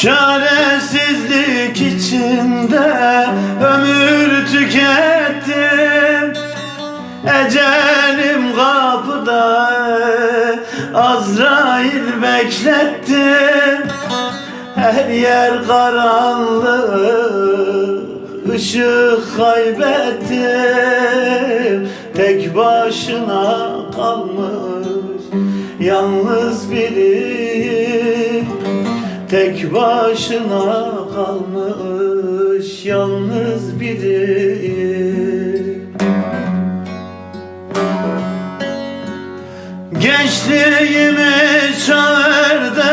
Çaresizlik içinde ömür tükettim Ecelim kapıda Azrail beklettim Her yer karanlık ışık kaybettim Tek başına kalmış Yalnız biri Tek başına kalmış yalnız biri. Gençliğimi çağırdım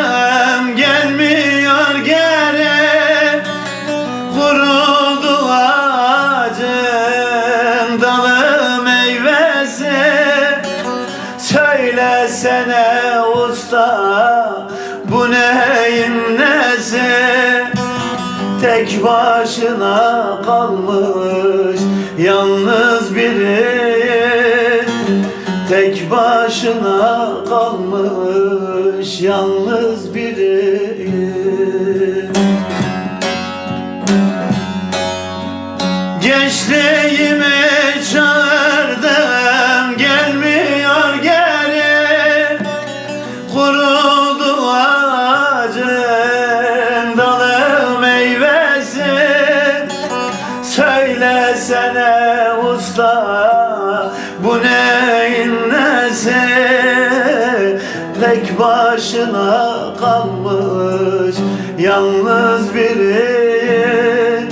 Tek başına kalmış yalnız biri. Tek başına kalmış yalnız biri bu neyin nesi Tek başına kalmış. Yalnız biri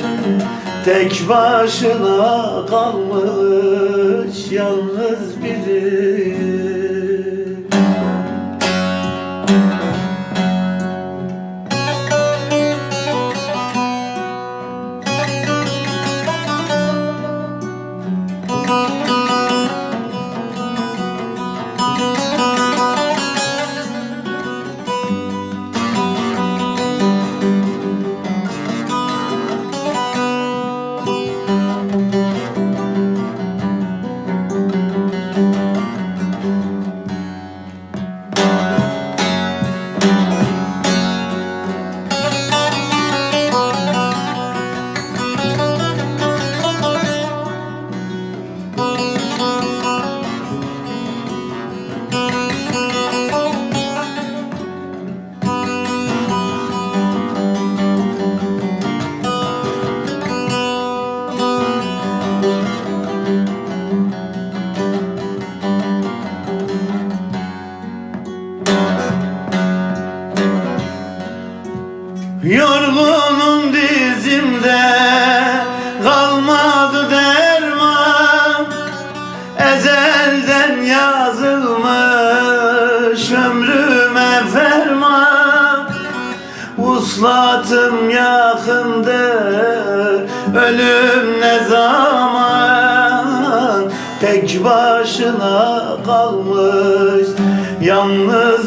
Tek başına kalmış. Yalnız biri Yorgunum dizimde kalmadı derman. Ezelden yazılmış ömrüme ferman. Uslatım yakındır ölüm ne zaman? Tek başına kalmış yalnız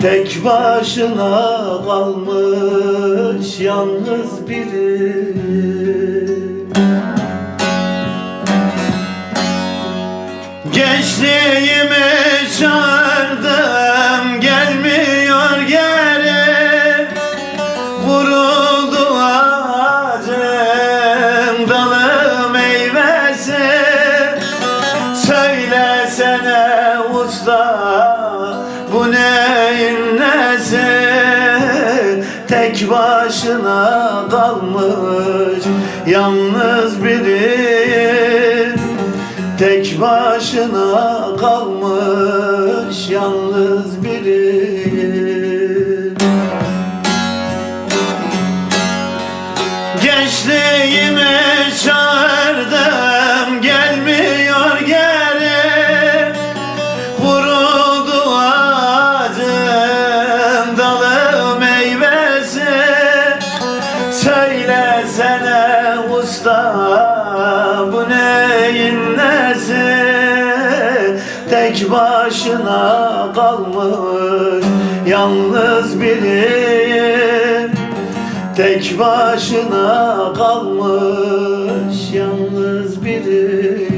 Tek başına kalmış yalnız biri. Gençliğimi çağırdım Tek başına kalmış yalnız biri. Tek başına kalmış yalnız biri başına kalmış Yalnız biri Tek başına kalmış Yalnız biri